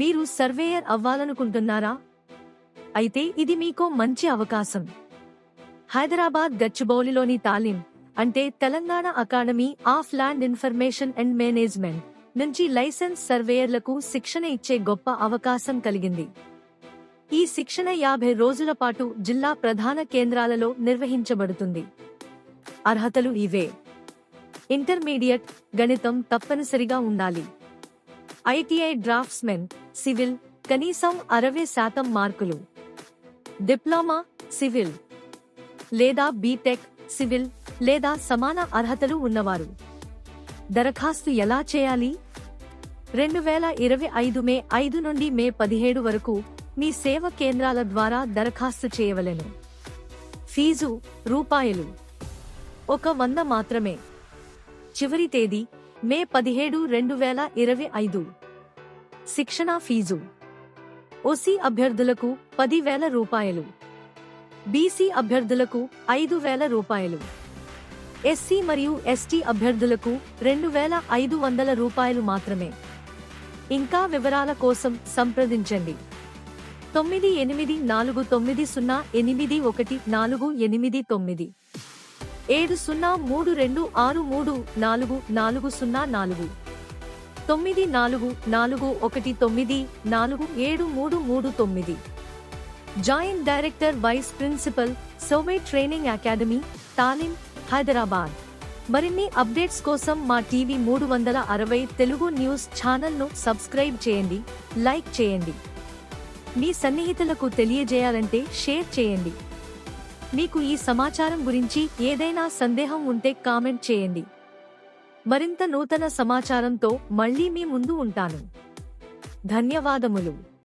మీరు సర్వేయర్ అవ్వాలనుకుంటున్నారా? అయితే ఇది మీకో మంచి అవకాశం. హైదరాబాద్ గచ్చిబౌలిలోని తాలిం అంటే Telangana academy of land information and management నుంచి లైసెన్స్ సర్వేయర్లకు శిక్షణ ఇచ్చే గొప్ప అవకాశం కలిగింది. ఈ శిక్షణ యాభై రోజుల పాటు జిల్లా ప్రధాన కేంద్రాలలో నిర్వహించబడుతుంది. అర్హతలు ఇవే. ఇంటర్మీడియట్ గణితం తప్పనిసరిగా ఉండాలి. ఐటీఐ డ్రాఫ్ట్స్మెన్ సివిల్ కనీసం అరవై శాతం మార్కులు. Diploma civil. లేదా బీటెక్ సివిల్ లేదా సమాన అర్హతలు ఉన్నవారు. దరఖాస్తు ఎలా చేయాలి? రెండు వేల ఇరవై ఐదు మే ఐదు నుండి మే పదిహేడు వరకు మీ సేవ కేంద్రాల ద్వారా దరఖాస్తు చేయవలెను. ఫీజు రూపాయలు. ఒక వంద మాత్రమే. చివరి తేదీ మే పదిహేడు రెండు వేల ఇరవై ఐదు. శిక్షణ ఫీజు. ఓసీ అభ్యర్థులకు పదివేల రూపాయలు. బీసీ అభ్యర్థులకు ఐదు వేల రూపాయలు. ఎస్సీ మరియు ఎస్టీ అభ్యర్థులకు రెండు వేల ఐదు వందల రూపాయలు మాత్రమే. ఇంకా వివరాల కోసం సంప్రదించండి. తొమ్మిది ఎనిమిది నాలుగు తొమ్మిది సున్నా ఎనిమిది ఒకటి నాలుగు ఎనిమిది తొమ్మిది. ఏడు సున్నా మూడు రెండు ఆరు మూడు నాలుగు నాలుగు సున్నా నాలుగు. తొమ్మిది నాలుగు నాలుగు ఒకటి తొమ్మిది నాలుగు ఏడు మూడు మూడు తొమ్మిది. Joint director vice principal సోవే training academy తాలిం Hyderabad. మరిన్ని అప్డేట్స్ కోసం మా టీవీ మూడు వందల అరవై తెలుగు న్యూస్ ఛానల్ను సబ్స్క్రైబ్ చేయండి లైక్ చేయండి. మీ సన్నిహితులకు తెలియజేయాలంటే షేర్ చేయండి. మీకు ఈ సమాచారం గురించి ఏదైనా సందేహం ఉంటే కామెంట్ చేయండి. మరింత నూతన సమాచారంతో మళ్ళీ మీ ముందు ఉంటాను. ధన్యవాదములు.